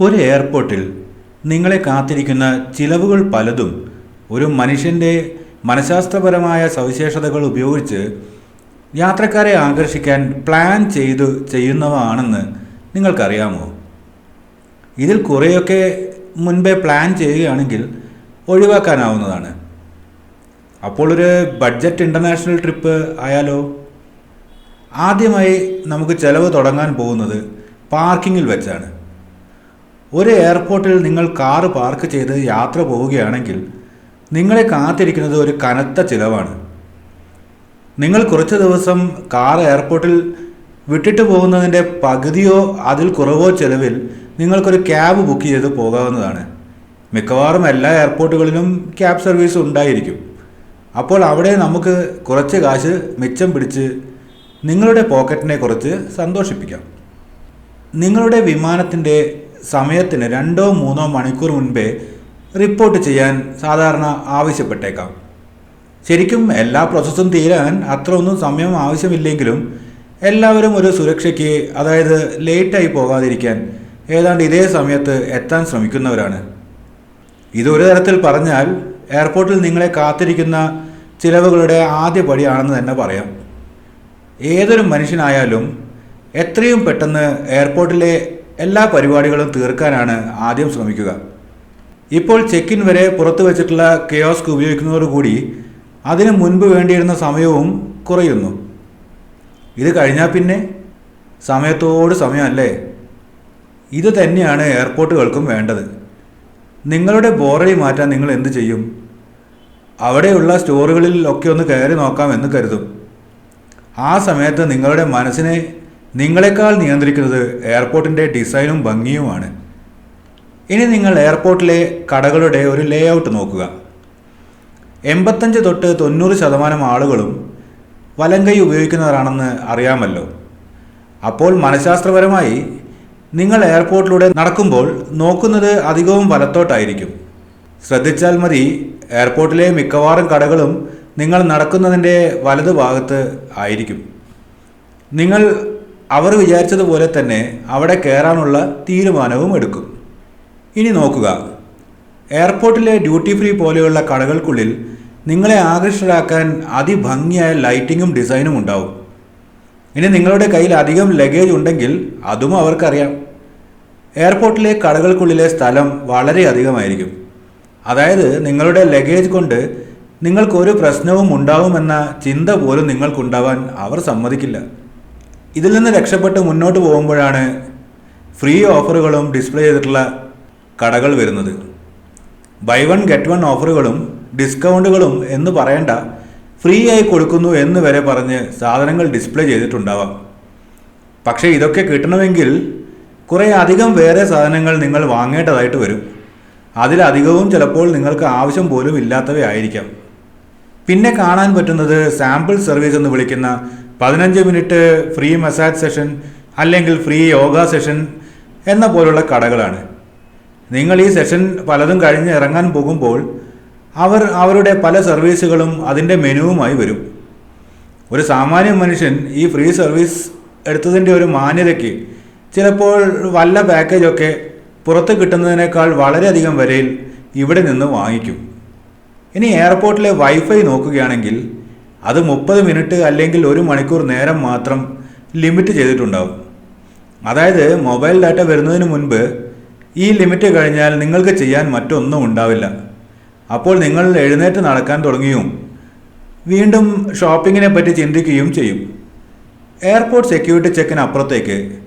ഒരു എയർപോർട്ടിൽ നിങ്ങളെ കാത്തിരിക്കുന്ന ചിലവുകൾ പലതും ഒരു മനുഷ്യന്റെ മനഃശാസ്ത്രപരമായ സവിശേഷതകൾ ഉപയോഗിച്ച് യാത്രക്കാരെ ആകർഷിക്കാൻ പ്ലാൻ ചെയ്തു ചെയ്യുന്നവ ആണെന്ന് നിങ്ങൾക്കറിയാമോ? ഇതിൽ കുറേയൊക്കെ മുൻപേ പ്ലാൻ ചെയ്യുകയാണെങ്കിൽ ഒഴിവാക്കാനാവുന്നതാണ്. അപ്പോൾ ഒരു ബഡ്ജറ്റ് ഇന്റർനാഷണൽ ട്രിപ്പ് ആയാലോ? ആദ്യമായി നമുക്ക് ചിലവ് തുടങ്ങാൻ പോകുന്നത് പാർക്കിങ്ങിൽ വെച്ചാണ്. ഒരു എയർപോർട്ടിൽ നിങ്ങൾ കാർ പാർക്ക് ചെയ്ത് യാത്ര പോവുകയാണെങ്കിൽ നിങ്ങളെ കാത്തിരിക്കുന്നത് ഒരു കനത്ത ചിലവാണ്. നിങ്ങൾ കുറച്ച് ദിവസം കാർ എയർപോർട്ടിൽ വിട്ടിട്ട് പോകുന്നതിന്റെ പകുതിയോ അതിൽ കുറവോ ചിലവിൽ നിങ്ങൾക്കൊരു ക്യാബ് ബുക്ക് ചെയ്ത് പോകാവുന്നതാണ്. മിക്കവാറും എല്ലാ എയർപോർട്ടുകളിലും ക്യാബ് സർവീസ് ഉണ്ടായിരിക്കും. അപ്പോൾ അവിടെ നമുക്ക് കുറച്ച് കാശ് മിച്ചം പിടിച്ച് നിങ്ങളുടെ പോക്കറ്റിനെ കുറച്ച് സന്തോഷിപ്പിക്കാം. നിങ്ങളുടെ വിമാനത്തിന്റെ സമയത്തിന് രണ്ടോ മൂന്നോ മണിക്കൂർ മുൻപേ റിപ്പോർട്ട് ചെയ്യാൻ സാധാരണ ആവശ്യപ്പെട്ടേക്കാം. ശരിക്കും എല്ലാ പ്രോസസ്സും തീരാൻ അത്ര ഒന്നും സമയം ആവശ്യമില്ലെങ്കിലും എല്ലാവരും ഒരു സുരക്ഷയ്ക്ക് അതായത് ലേറ്റായി പോകാതിരിക്കാൻ ഏതാണ്ട് ഇതേ സമയത്ത് എത്താൻ ശ്രമിക്കുന്നവരാണ്. ഇതൊരു തരത്തിൽ പറഞ്ഞാൽ എയർപോർട്ടിൽ നിങ്ങളെ കാത്തിരിക്കുന്ന ചിലവുകളുടെ ആദ്യ പടിയാണെന്ന് തന്നെ പറയാം. ഏതൊരു മനുഷ്യനായാലും എത്രയും പെട്ടെന്ന് എയർപോർട്ടിലെ എല്ലാ പരിപാടികളും തീർക്കാനാണ് ആദ്യം ശ്രമിക്കുക. ഇപ്പോൾ ചെക്ക് ഇൻ വരെ പുറത്തു വച്ചിട്ടുള്ള കെയോസ്ക് ഉപയോഗിക്കുന്നതോടുകൂടി അതിനു മുൻപ് വേണ്ടിയിരുന്ന സമയവും കുറയുന്നു. ഇത് കഴിഞ്ഞാൽ പിന്നെ സമയത്തോട് സമയമല്ലേ? ഇത് തന്നെയാണ് എയർപോർട്ടുകൾക്കും വേണ്ടത്. നിങ്ങളുടെ ബോറടി മാറ്റാൻ നിങ്ങൾ എന്ത് ചെയ്യും? അവിടെയുള്ള സ്റ്റോറുകളിലൊക്കെ ഒന്ന് കയറി നോക്കാമെന്ന് കരുതും. ആ സമയത്ത് നിങ്ങളുടെ മനസ്സിനെ നിങ്ങളെക്കാൾ നിയന്ത്രിക്കുന്നത് എയർപോർട്ടിന്റെ ഡിസൈനും ഭംഗിയുമാണ്. ഇനി നിങ്ങൾ എയർപോർട്ടിലെ കടകളുടെ ഒരു ലേ ഔട്ട് നോക്കുക. എൺപത്തഞ്ച് തൊട്ട് തൊണ്ണൂറ് ശതമാനം ആളുകളും വലങ്കൈ ഉപയോഗിക്കുന്നവരാണെന്ന് അറിയാമല്ലോ. അപ്പോൾ മനഃശാസ്ത്രപരമായി നിങ്ങൾ എയർപോർട്ടിലൂടെ നടക്കുമ്പോൾ നോക്കുന്നത് അധികവും വലത്തോട്ടായിരിക്കും. ശ്രദ്ധിച്ചാൽ മതി എയർപോർട്ടിലെ മിക്കവാറും കടകളും നിങ്ങൾ നടക്കുന്നതിന്റെ വലതു ഭാഗത്ത് ആയിരിക്കും. നിങ്ങൾ അവർ വിചാരിച്ചതുപോലെ തന്നെ അവിടെ കയറാനുള്ള തീരുമാനവും എടുക്കും. ഇനി നോക്കുക. എയർപോർട്ടിലെ ഡ്യൂട്ടി ഫ്രീ പോലെയുള്ള കടകൾക്കുള്ളിൽ നിങ്ങളെ ആകർഷകരാക്കാൻ അതിഭംഗിയായ ലൈറ്റിങ്ങും ഡിസൈനും ഉണ്ടാവും. ഇനി നിങ്ങളുടെ കയ്യിൽ അധികം ലഗേജ് ഉണ്ടെങ്കിൽ അതും അവർക്കറിയാം. എയർപോർട്ടിലെ കടകൾക്കുള്ളിലെ സ്ഥലം വളരെ അധികമായിരിക്കും. അതായത് നിങ്ങളുടെ ലഗേജ് കൊണ്ട് നിങ്ങൾക്കൊരു പ്രശ്നവും ഉണ്ടാവുമെന്ന ചിന്ത പോലും നിങ്ങൾക്കുണ്ടാവാൻ അവർ സമ്മതിക്കില്ല. ഇതിൽ നിന്ന് രക്ഷപ്പെട്ട് മുന്നോട്ട് പോകുമ്പോഴാണ് ഫ്രീ ഓഫറുകളും ഡിസ്പ്ലേ ചെയ്തിട്ടുള്ള കടകൾ വരുന്നത്. ബൈ വൺ ഗെറ്റ് വൺ ഓഫറുകളും ഡിസ്കൗണ്ടുകളും എന്ന് പറയേണ്ട ഫ്രീ ആയി കൊടുക്കുന്നു എന്ന് വരെ പറഞ്ഞ് സാധനങ്ങൾ ഡിസ്പ്ലേ ചെയ്തിട്ടുണ്ടാവാം. പക്ഷേ ഇതൊക്കെ കിട്ടണമെങ്കിൽ കുറേ അധികം വേറെ സാധനങ്ങൾ നിങ്ങൾ വാങ്ങേണ്ടതായിട്ട് വരും. അതിലധികവും ചിലപ്പോൾ നിങ്ങൾക്ക് ആവശ്യം പോലും ഇല്ലാത്തവയായിരിക്കാം. പിന്നെ കാണാൻ പറ്റുന്നത് സാമ്പിൾ സർവീസ് എന്ന് വിളിക്കുന്ന പതിനഞ്ച് മിനിറ്റ് ഫ്രീ മസാജ് സെഷൻ അല്ലെങ്കിൽ ഫ്രീ യോഗ സെഷൻ എന്ന പോലുള്ള കടകളാണ്. നിങ്ങൾ ഈ സെഷൻ പലതും കഴിഞ്ഞ് ഇറങ്ങാൻ പോകുമ്പോൾ അവർ അവരുടെ പല സർവീസുകളും അതിന്റെ മെനുവുമായി വരും. ഒരു സാമാന്യ മനുഷ്യൻ ഈ ഫ്രീ സർവീസ് എടുത്തതിന്റെ ഒരു മാന്യതയ്ക്ക് ചിലപ്പോൾ വല്ല പാക്കേജൊക്കെ പുറത്ത് കിട്ടുന്നതിനേക്കാൾ വളരെയധികം വരയിൽ ഇവിടെ നിന്ന് വാങ്ങിക്കും. ഇനി എയർപോർട്ടിലെ വൈഫൈ നോക്കുകയാണെങ്കിൽ അത് മുപ്പത് മിനിറ്റ് അല്ലെങ്കിൽ ഒരു മണിക്കൂർ നേരം മാത്രം ലിമിറ്റ് ചെയ്തിട്ടുണ്ടാവും. അതായത് മൊബൈൽ ഡാറ്റ വരുന്നതിന് മുൻപ് ഈ ലിമിറ്റ് കഴിഞ്ഞാൽ നിങ്ങൾക്ക് ചെയ്യാൻ മറ്റൊന്നും ഉണ്ടാവില്ല. അപ്പോൾ നിങ്ങൾ എഴുന്നേറ്റ് നടക്കാൻ തുടങ്ങിയും വീണ്ടും ഷോപ്പിങ്ങിനെ പറ്റി ചിന്തിക്കുകയും ചെയ്യും. എയർപോർട്ട് സെക്യൂരിറ്റി ചെക്കിന് അപ്പുറത്തേക്ക്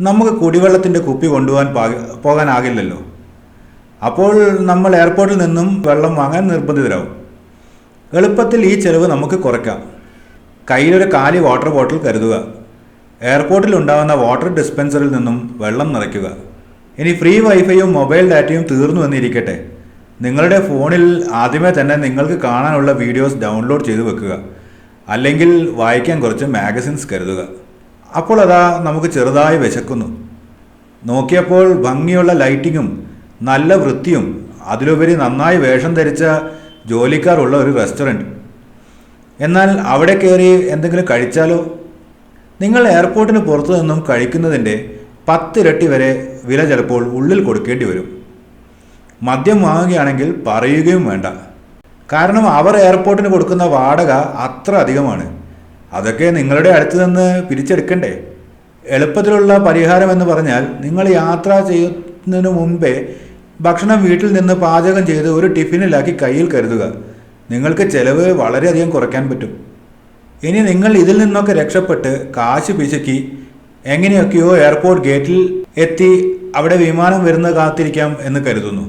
നമുക്ക് കുടിവെള്ളത്തിന്റെ കുപ്പി കൊണ്ടുപോകാൻ പാക- പോകാനാകില്ലല്ലോ. അപ്പോൾ നമ്മൾ എയർപോർട്ടിൽ നിന്നും വെള്ളം വാങ്ങാൻ നിർബന്ധിതരാകും എളുപ്പത്തിൽ ഈ ചെലവ് നമുക്ക് കുറയ്ക്കാം. കയ്യിലൊരു കാലി വാട്ടർ ബോട്ടിൽ കരുതുക. എയർപോർട്ടിൽ ഉണ്ടാകുന്ന വാട്ടർ ഡിസ്പെൻസറിൽ നിന്നും വെള്ളം നിറയ്ക്കുക. ഇനി ഫ്രീ വൈഫൈയും മൊബൈൽ ഡാറ്റയും തീർന്നു എന്നിരിക്കട്ടെ. നിങ്ങളുടെ ഫോണിൽ ആദ്യമേ തന്നെ നിങ്ങൾക്ക് കാണാനുള്ള വീഡിയോസ് ഡൗൺലോഡ് ചെയ്ത് വെക്കുക. അല്ലെങ്കിൽ വായിക്കാൻ കുറച്ച് മാഗസിൻസ് കരുതുക. അപ്പോൾ അതാ നമുക്ക് ചെറുതായി വിശക്കുന്നു. നോക്കിയപ്പോൾ ഭംഗിയുള്ള ലൈറ്റിങ്ങും നല്ല വൃത്തിയും അതിലുപരി നന്നായി വേഷം ധരിച്ച ജോലിക്കാരുള്ള ഒരു റെസ്റ്റോറന്റ് എന്നാൽ അവിടെ കയറി എന്തെങ്കിലും കഴിച്ചാലോ? നിങ്ങൾ എയർപോർട്ടിന് പുറത്തു നിന്നും കഴിക്കുന്നതിന്റെ പത്തിരട്ടി വരെ വില ചിലപ്പോൾ ഉള്ളിൽ കൊടുക്കേണ്ടി വരും. മദ്യം വാങ്ങുകയാണെങ്കിൽ പറയുകയും വേണ്ട. കാരണം അവർ എയർപോർട്ടിന് കൊടുക്കുന്ന വാടക അത്ര അധികമാണ്. അതൊക്കെ നിങ്ങളുടെ അടുത്ത് നിന്ന് പിരിച്ചെടുക്കണ്ടേ? എളുപ്പത്തിലുള്ള പരിഹാരം എന്ന് പറഞ്ഞാൽ നിങ്ങൾ യാത്ര ചെയ്യുന്നതിന് മുമ്പേ ഭക്ഷണം വീട്ടിൽ നിന്ന് പാചകം ചെയ്ത് ഒരു ടിഫിനിലാക്കി കയ്യിൽ കരുതുക. നിങ്ങൾക്ക് ചെലവ് വളരെയധികം കുറയ്ക്കാൻ പറ്റും. ഇനി നിങ്ങൾ ഇതിൽ നിന്നൊക്കെ രക്ഷപ്പെട്ട് കാശ് പിശുക്കി എങ്ങനെയൊക്കെയോ എയർപോർട്ട് ഗേറ്റിൽ എത്തി അവിടെ വിമാനം വരുന്ന കാത്തിരിക്കാം എന്ന് കരുതുന്നു.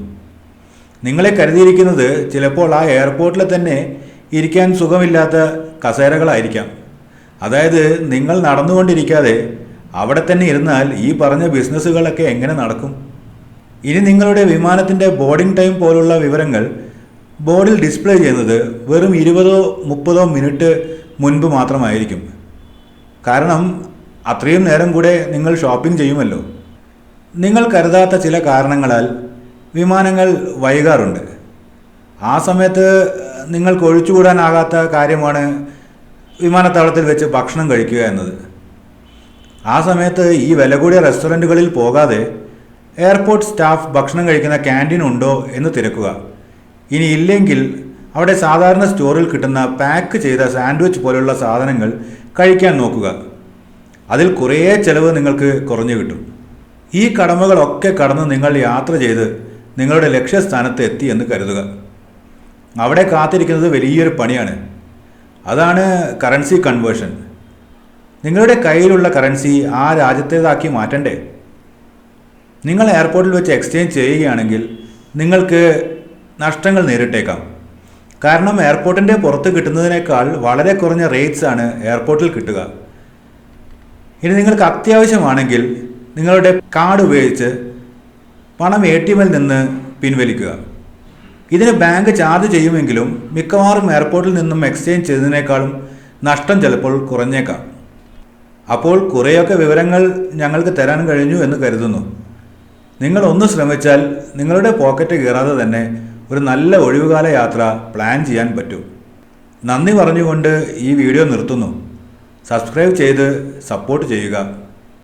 നിങ്ങളെ കരുതിയിരിക്കുന്നത് ചിലപ്പോൾ ആ എയർപോർട്ടിൽ തന്നെ ഇരിക്കാൻ സുഖമില്ലാത്ത കസേരകളായിരിക്കാം. അതായത് നിങ്ങൾ നടന്നുകൊണ്ടിരിക്കാതെ അവിടെ തന്നെ ഇരുന്നാൽ ഈ പറഞ്ഞ ബിസിനസ്സുകളൊക്കെ എങ്ങനെ നടക്കും? ഇനി നിങ്ങളുടെ വിമാനത്തിന്റെ ബോർഡിംഗ് ടൈം പോലുള്ള വിവരങ്ങൾ ബോർഡിൽ ഡിസ്പ്ലേ ചെയ്യുന്നത് വെറും ഇരുപതോ മുപ്പതോ മിനിറ്റ് മുൻപ് മാത്രമായിരിക്കും. കാരണം അത്രയും നേരം കൂടെ നിങ്ങൾ ഷോപ്പിംഗ് ചെയ്യുമല്ലോ. നിങ്ങൾ കരുതാത്ത ചില കാരണങ്ങളാൽ വിമാനങ്ങൾ വൈകാറുണ്ട്. ആ സമയത്ത് നിങ്ങൾക്ക് ഒഴിച്ചുകൂടാനാകാത്ത കാര്യമാണ് വിമാനത്താവളത്തിൽ വെച്ച് ഭക്ഷണം കഴിക്കുക എന്നത്. ആ സമയത്ത് ഈ വില കൂടിയ റെസ്റ്റോറന്റുകളിൽ പോകാതെ എയർപോർട്ട് സ്റ്റാഫ് ഭക്ഷണം കഴിക്കുന്ന ക്യാന്റീൻ ഉണ്ടോ എന്ന് തിരക്കുക. ഇനി ഇല്ലെങ്കിൽ അവിടെ സാധാരണ സ്റ്റോറിൽ കിട്ടുന്ന പാക്ക് ചെയ്ത സാൻഡ്വിച്ച് പോലുള്ള സാധനങ്ങൾ കഴിക്കാൻ നോക്കുക. അതിൽ കുറേ ചിലവ് നിങ്ങൾക്ക് കുറഞ്ഞു കിട്ടും. ഈ കടമകളൊക്കെ കടന്ന് നിങ്ങൾ യാത്ര ചെയ്ത് നിങ്ങളുടെ ലക്ഷ്യസ്ഥാനത്ത് എത്തി എന്ന് കരുതുക. അവിടെ കാത്തിരിക്കുന്നത് വലിയൊരു പണിയാണ്. അതാണ് കറൻസി കൺവേർഷൻ നിങ്ങളുടെ കയ്യിലുള്ള കറൻസി ആ രാജ്യത്തേതാക്കി മാറ്റണ്ടേ? നിങ്ങൾ എയർപോർട്ടിൽ വെച്ച് എക്സ്ചേഞ്ച് ചെയ്യുകയാണെങ്കിൽ നിങ്ങൾക്ക് നഷ്ടങ്ങൾ നേരിട്ടേക്കാം. കാരണം എയർപോർട്ടിന്റെ പുറത്ത് കിട്ടുന്നതിനേക്കാൾ വളരെ കുറഞ്ഞ റേറ്റ്സ് ആണ് എയർപോർട്ടിൽ കിട്ടുക. ഇനി നിങ്ങൾക്ക് അത്യാവശ്യമാണെങ്കിൽ നിങ്ങളുടെ കാർഡ് ഉപയോഗിച്ച് പണം എ ടി എമ്മിൽ നിന്ന് പിൻവലിക്കുക. ഇതിന് ബാങ്ക് ചാർജ് ചെയ്യുമെങ്കിലും മിക്കവാറും എയർപോർട്ടിൽ നിന്നും എക്സ്ചേഞ്ച് ചെയ്തതിനേക്കാളും നഷ്ടം ചിലപ്പോൾ കുറഞ്ഞേക്കാം. അപ്പോൾ കുറേയൊക്കെ വിവരങ്ങൾ ഞങ്ങൾക്ക് തരാൻ കഴിഞ്ഞു എന്ന് കരുതുന്നു. നിങ്ങൾ ഒന്ന് ശ്രമിച്ചാൽ നിങ്ങളുടെ പോക്കറ്റ് കയറാതെ തന്നെ ഒരു നല്ല ഒഴിവുകാല യാത്ര പ്ലാൻ ചെയ്യാൻ പറ്റും. നന്ദി പറഞ്ഞുകൊണ്ട് ഈ വീഡിയോ നിർത്തുന്നു. സബ്സ്ക്രൈബ് ചെയ്ത് സപ്പോർട്ട് ചെയ്യുക.